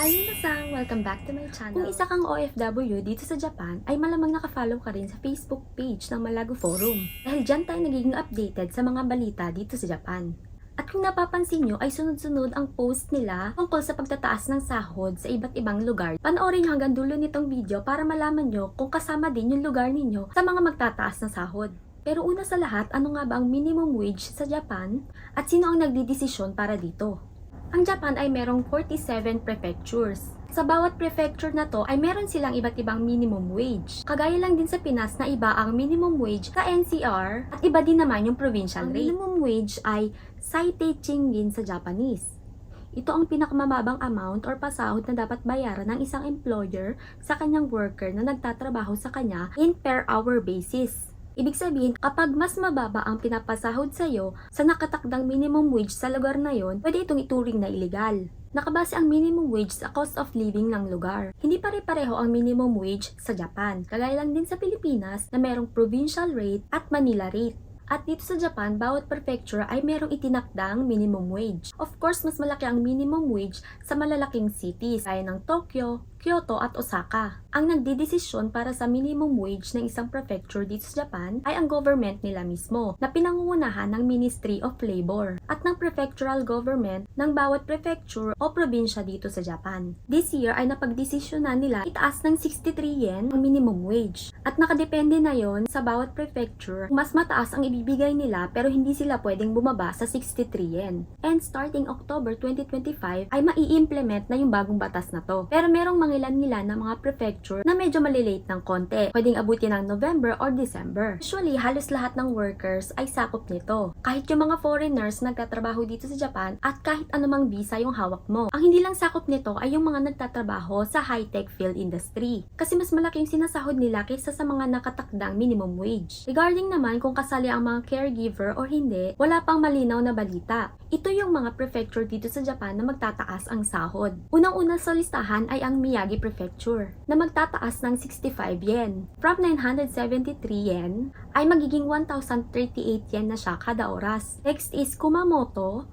Hi minasang! Welcome back to my channel. Kung isa kang OFW dito sa Japan, ay malamang nakafollow ka rin sa Facebook page ng Malago Forum. Dahil dyan tayo nagiging updated sa mga balita dito sa Japan. At kung napapansin nyo ay sunod-sunod ang post nila tungkol sa pagtataas ng sahod sa iba't ibang lugar. Panoorin nyo hanggang dulo nitong video para malaman nyo kung kasama din yung lugar ninyo sa mga magtataas ng sahod. Pero una sa lahat, ano nga ba ang minimum wage sa Japan at sino ang nagdidesisyon para dito? Ang Japan ay merong 47 prefectures. Sa bawat prefecture na to ay meron silang iba't ibang minimum wage. Kagaya lang din sa Pinas na iba ang minimum wage sa NCR at iba din naman yung provincial rate. Ang minimum wage ay saite chingin sa Japanese. Ito ang pinakamababang amount or pasahod na dapat bayaran ng isang employer sa kanyang worker na nagtatrabaho sa kanya in per hour basis. Ibig sabihin, kapag mas mababa ang pinapasahod sa'yo sa nakatakdang minimum wage sa lugar na yon, pwede itong ituring na illegal. Nakabase ang minimum wage sa cost of living ng lugar. Hindi pare-pareho ang minimum wage sa Japan. Kagaya lang din sa Pilipinas na merong provincial rate at Manila rate. At dito sa Japan, bawat prefecture ay merong itinakdang minimum wage. Of course, mas malaki ang minimum wage sa malalaking cities gaya ng Tokyo, Kyoto at Osaka. Ang nagdidesisyon para sa minimum wage ng isang prefecture dito sa Japan ay ang government nila mismo na pinangungunahan ng Ministry of Labor at ng prefectural government ng bawat prefecture o probinsya dito sa Japan. This year ay napagdesisyonan nila itaas ng 63 yen ang minimum wage at nakadepende na yon sa bawat prefecture mas mataas ang ibibigay nila pero hindi sila pwedeng bumaba sa 63 yen. And starting October 2025 ay mai-implement na yung bagong batas na to. Pero merong mga ilan-ilan na mga prefecture na medyo malilate ng konti. Pwedeng abutin ng November or December. Usually, halos lahat ng workers ay sakop nito. Kahit yung mga foreigners nagtatrabaho dito sa Japan at kahit anumang visa yung hawak mo. Ang hindi lang sakop nito ay yung mga nagtatrabaho sa high-tech field industry. Kasi mas malaki yung sinasahod nila kaysa sa mga nakatakdang minimum wage. Regarding naman kung kasali ang mga caregiver or hindi, wala pang malinaw na balita. Ito yung mga prefecture dito sa Japan na magtataas ang sahod. Unang-una sa listahan ay ang Miyagi Prefecture na magtataas ng 65 yen. From 973 yen ay magiging 1,038 yen na siya kada oras. Next is Kumamoto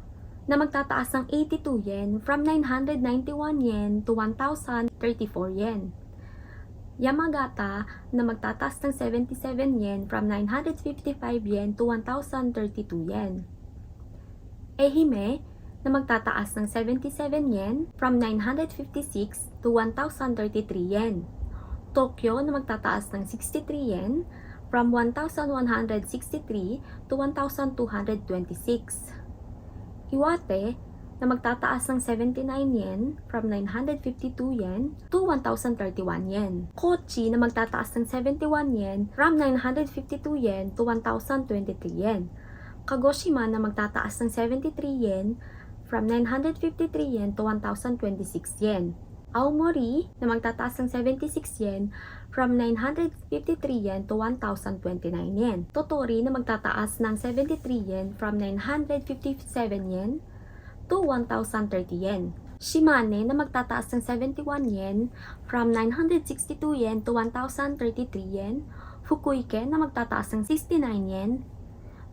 na magtataas ng 82 yen from 991 yen to 1,034 yen. Yamagata na magtataas ng 77 yen from 955 yen to 1,032 yen. Ehime na magtataas ng 77 yen from 956 to 1,033 yen. Tokyo na magtataas ng 63 yen from 1,163 to 1,226. Iwate na magtataas ng 79 yen from 952 yen to 1,031 yen. Kochi na magtataas ng 71 yen from 952 yen to 1,023 yen. Kagoshima na magtataas ng 73 yen from 953 yen to 1,026 yen. Aomori na magtataas ng 76 yen from 953 yen to 1,029 yen. Totori na magtataas ng 73 yen from 957 yen to 1,030 yen. Shimane na magtataas ng 71 yen from 962 yen to 1,033 yen. Fukuike na magtataas ng 69 yen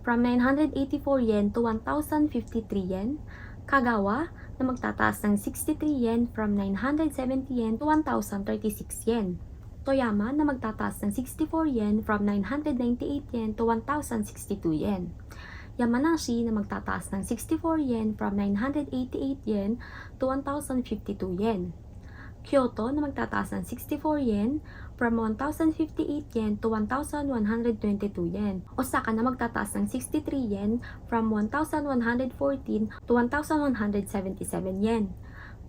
from 984 yen to 1,053 yen. Kagawa na magtataas ng 63 yen from 970 yen to 1,036 yen. Toyama na magtataas ng 64 yen from 998 yen to 1,062 yen. Yamanashi na magtataas ng 64 yen from 988 yen to 1,052 yen. Kyoto na magtataas ng 64 yen from 1,058 yen to 1,122 yen. Osaka na magtataas ng 63 yen from 1,114 to 1,177 yen.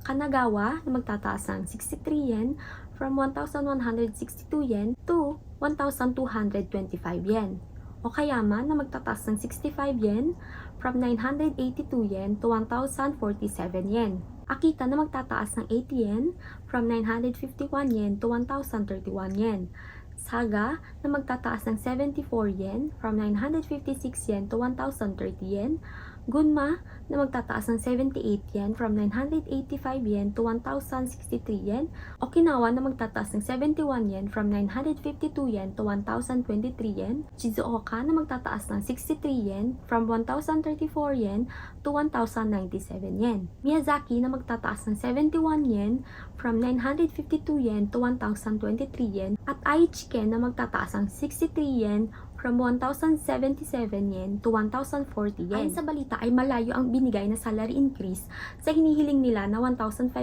Kanagawa na magtataas ng 63 yen from 1,162 yen to 1,225 yen. Okayama na magtataas ng 65 yen from 982 yen to 1,047 yen. Akita na magtataas ng 80 yen from 951 yen to 1,031 yen. Saga na magtataas ng 74 yen from 956 yen to 1,030 yen. Gunma na magtataas ng 78 yen from 985 yen to 1,063 yen. Okinawa na magtataas ng 71 yen from 952 yen to 1,023 yen. Shizuoka na magtataas ng 63 yen from 1,034 yen to 1,097 yen. Miyazaki na magtataas ng 71 yen from 952 yen to 1,023 yen. At Aichiken na magtataas ng 63 yen from 1,077 yen to 1,040 yen. Ayon sa balita ay malayo ang binigay na salary increase sa hinihiling nila na 1,500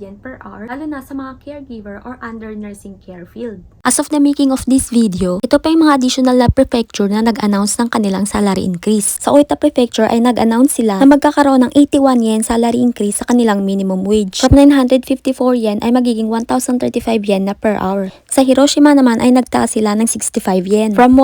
yen per hour lalo na sa mga caregiver or under nursing care field. As of the making of this video, ito pa yung mga additional na prefecture na nag-announce ng kanilang salary increase. Sa Oita Prefecture ay nag-announce sila na magkakaroon ng 81 yen salary increase sa kanilang minimum wage. From 954 yen ay magiging 1,035 yen na per hour. Sa Hiroshima naman ay nagtaas sila ng 65 yen. From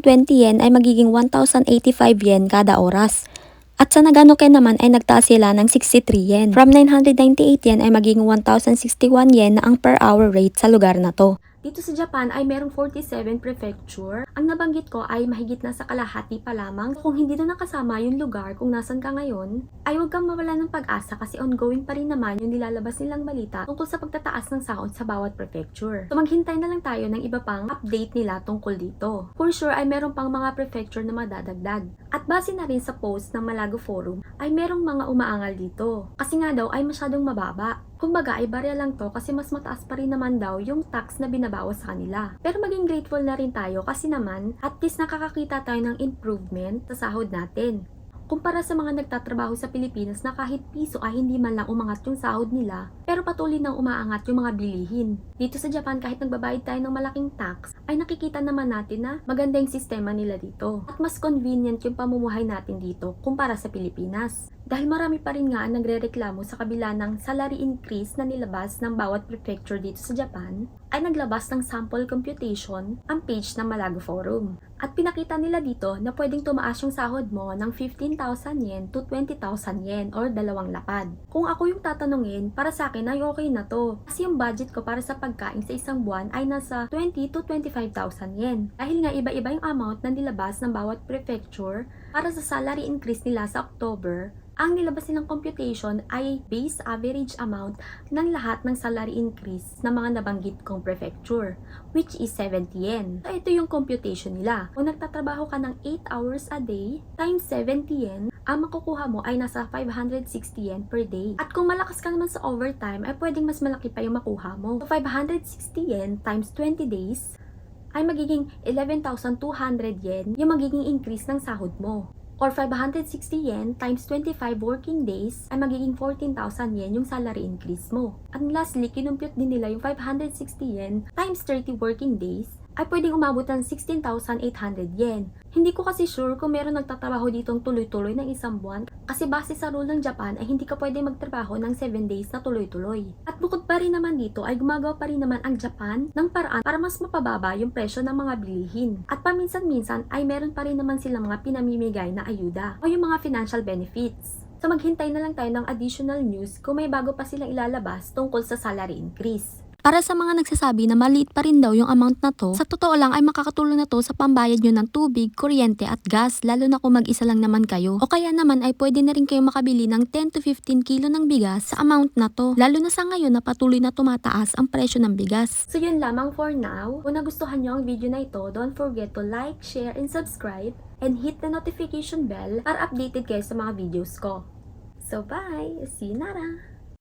1,020 yen ay magiging 1,085 yen kada oras. At sa Naganoken naman ay nagtaas sila ng 63 yen. From 998 yen ay magiging 1,061 yen na ang per hour rate sa lugar na to. Dito sa Japan ay merong 47 prefecture. Ang nabanggit ko ay mahigit na sa kalahati pa lamang. Kung hindi doon nakasama yung lugar kung nasan ka ngayon, ay huwag kang mawala ng pag-asa kasi ongoing pa rin naman yung nilalabas nilang balita tungkol sa pagtataas ng sahod sa bawat prefecture. So maghintay na lang tayo ng iba pang update nila tungkol dito. For sure ay meron pang mga prefecture na madadagdag. At base na rin sa post ng Malago Forum ay merong mga umaangal dito. Kasi nga daw ay masyadong mababa. Kumbaga ay barya lang to kasi mas mataas pa rin naman daw yung tax na binabawas sa kanila. Pero maging grateful na rin tayo kasi naman at least nakakakita tayo ng improvement sa sahod natin. Kumpara sa mga nagtatrabaho sa Pilipinas na kahit piso ay hindi man lang umangat yung sahod nila, pero patuloy nang umaangat yung mga bilihin. Dito sa Japan kahit nagbabayad tayo ng malaking tax, ay nakikita naman natin na maganda yung sistema nila dito. At mas convenient yung pamumuhay natin dito kumpara sa Pilipinas. Dahil marami pa rin nga ang nagrereklamo sa kabila ng salary increase na nilabas ng bawat prefecture dito sa Japan, ay naglabas ng sample computation ang page ng Malago Forum. At pinakita nila dito na pwedeng tumaas yung sahod mo ng 15,000 yen to 20,000 yen or dalawang lapad. Kung ako yung tatanungin, para sa akin ay okay na to. Kasi yung budget ko para sa pagkain sa isang buwan ay nasa 20 to 25,000 yen. Dahil nga iba-iba yung amount na nilabas ng bawat prefecture para sa salary increase nila sa October, ang nilabas nilang computation ay base average amount ng lahat ng salary increase ng mga nabanggit kong prefecture, which is 70 yen. So, ito yung computation nila. Kung nagtatrabaho ka ng 8 hours a day, times 70 yen, ang makukuha mo ay nasa 560 yen per day. At kung malakas ka naman sa overtime, ay pwedeng mas malaki pa yung makuha mo. So, 560 yen times 20 days, ay magiging 11,200 yen yung magiging increase ng sahod mo. Or 560 yen times 25 working days ay magiging 14,000 yen yung salary increase mo. And lastly, kinumpute din nila yung 560 yen times 30 working days ay pwedeng umabot ng 16,800 yen. Hindi ko kasi sure kung meron nagtatrabaho ditong tuloy-tuloy ng isang buwan kasi base sa rule ng Japan ay hindi ka pwede magtrabaho ng 7 days na tuloy-tuloy. At bukod pa rin naman dito ay gumagawa pa rin naman ang Japan ng paraan para mas mapababa yung presyo ng mga bilihin. At paminsan-minsan ay meron pa rin naman silang mga pinamimigay na ayuda o yung mga financial benefits. So maghintay na lang tayo ng additional news kung may bago pa silang ilalabas tungkol sa salary increase. Para sa mga nagsasabi na maliit pa rin daw yung amount na to, sa totoo lang ay makakatulong na to sa pambayad nyo ng tubig, kuryente at gas, lalo na kung mag-isa lang naman kayo. O kaya naman ay pwede na rin kayo makabili ng 10 to 15 kilo ng bigas sa amount na to, lalo na sa ngayon na patuloy na tumataas ang presyo ng bigas. So yun lamang for now. Kung nagustuhan nyo ang video na ito, don't forget to like, share, and subscribe, and hit the notification bell para updated kayo sa mga videos ko. So bye! See you nara!